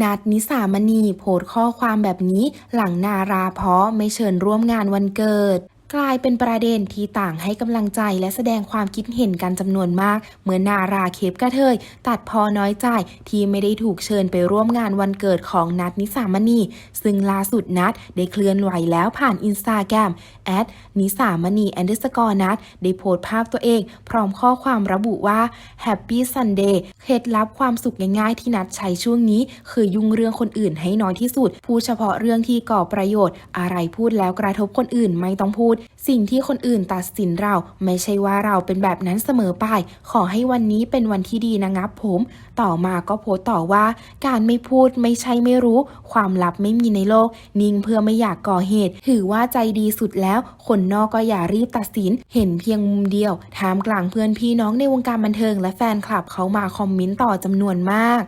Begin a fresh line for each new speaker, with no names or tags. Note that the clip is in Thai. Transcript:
นัดนิสามณีโพสต์ข้อความแบบนี้หลังนาราเพาะไม่เชิญร่วมงานวันเกิด กลายเป็นประเด็นที่ต่างให้กำลังใจและแสดงความคิดเห็นกันจำนวนมาก เมื่อนาราเคปกระเทย ตัดพอน้อยใจที่ไม่ได้ถูกเชิญไปร่วมงานวันเกิดของนัดนิสามณี ซึ่งล่าสุดนัดได้เคลื่อนไหวแล้วผ่านอินสตาแกรมแอดนิสามณีแอนเดอร์สกอร์นัดได้โพสต์ภาพตัวเอง พร้อมข้อความระบุว่า Happy Sunday เคล็ดลับความสุขง่ายๆที่นัดใช้ช่วงนี้ คือยุ่งเรื่องคนอื่นให้น้อยที่สุดพูดเฉพาะเรื่องที่ก่อประโยชน์ อะไรพูดแล้วกระทบคนอื่นไม่ต้องพูดสิ่งที่คนอื่นตัดสินเราไม่ใช่ว่าเราเป็นแบบนั้นเสมอไป ขอให้วันนี้เป็นวันที่ดีนะงับผม ต่อมาก็โพสต์ต่อว่า การไม่พูดไม่ใช่ไม่รู้ ความลับไม่มีในโลก นิ่งเพื่อไม่อยากก่อเหตุ ถือว่าใจดีสุดแล้ว คนนอกก็อย่ารีบตัดสิน เห็นเพียงมุมเดียวท่ามกลางเพื่อนพี่น้องในวงการบันเทิง และแฟนคลับเขามาคอมเมนต์ต่อจำนวนมาก